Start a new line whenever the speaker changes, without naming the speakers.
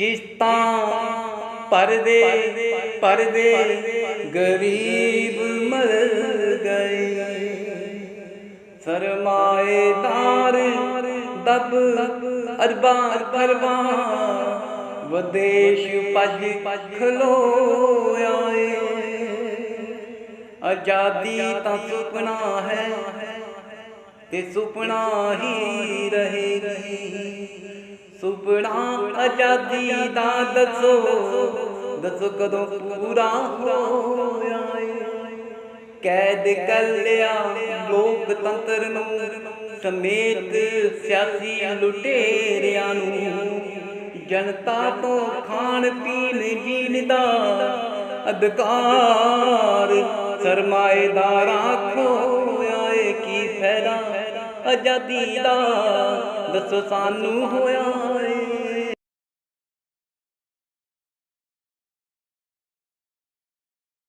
ਕਿਸ਼ਤਾਂ ਪਰਦੇ ਪਰਦੇ ਗਰੀਬ ਮਰ ਗਏ। ਸਰਮਾਏਦਾਰ ਦਬ ਅਰਬਾਂ ਖਰਬਾਂ ਵਦੇਸ਼ ਭੱਜ ਖਲੋ ਆਏ। ਆਜ਼ਾਦੀ ਤਾਂ ਸੁਪਨਾ ਹੈ ਤੇ ਸੁਪਨਾ ਹੀ ਰਹੇਗੀ ਸੁਪਨਾ ਆਜ਼ਾਦੀ ਦਾ ਦੱਸੋ ਦੱਸੋ ਕਦੋਂ ਪੂਰਾ ਹੋਇਆ ਏ ਕੈਦ ਕਰ ਲਿਆ ਲੋਕਤੰਤਰ ਨੂੰ, ਸਮੇਤ ਸਿਆਸੀ ਲੁਟੇਰਿਆਂ ਨੂੰ। ਜਨਤਾ ਤੋਂ ਖਾਣ ਪੀਣ ਜੀਣ ਦਾ ਅਧਿਕਾਰ ਸਰਮਾਏਦਾਰਾਂ ਖੋਇਆ ਏ ਕੀ ਫਾਇਦਾ ਆਜ਼ਾਦੀ ਦਾ ਦੱਸੋ ਸਾਨੂੰ ਹੋਇਆ